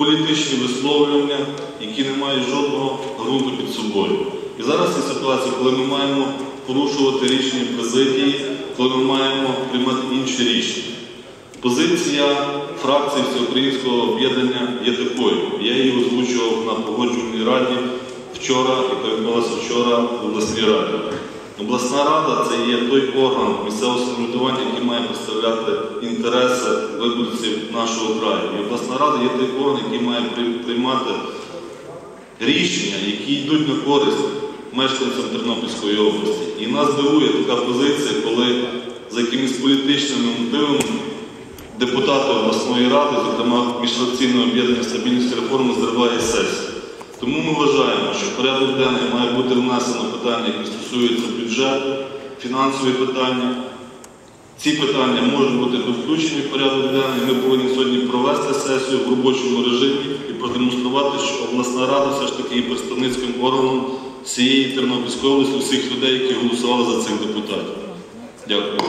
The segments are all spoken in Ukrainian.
політичні висловлювання, які не мають жодного ґрунту під собою. І зараз є ситуація, коли ми маємо порушувати рішення президії, коли ми маємо приймати інші рішення. Позиція фракції Всеукраїнського об'єднання є такою. Я її озвучував на погоджувальній раді вчора і передбалася вчора в обласній раді. Обласна рада це є той орган місцевого самоврядування, який має представляти інтереси виборців нашого краю. І обласна рада є той орган, який має приймати рішення, які йдуть на користь мешканцям Тернопільської області. І нас дивує така позиція, коли за якимись політичними мотивами депутати обласної ради, зокрема міжфракційне об'єднання стабільності реформи, зриває сесію. Тому ми вважаємо, що в порядок денний має бути внесено питання, які стосуються бюджету, фінансові питання. Ці питання можуть бути включені в порядок денний. Ми повинні сьогодні провести сесію в робочому режимі і продемонструвати, що обласна рада все ж таки є представницьким органом всієї Тернопільської області, всіх людей, які голосували за цих депутатів. Дякую.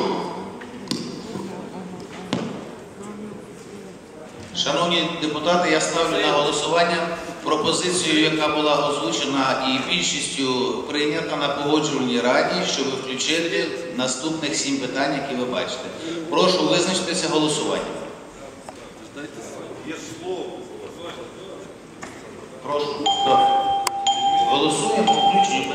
Шановні депутати, я ставлю на голосування пропозицію, яка була озвучена і більшістю прийнята на погоджувальній раді, щоб включити наступних сім питань, які ви бачите. Прошу визначитися голосуванням. Прошу. Голосуємо по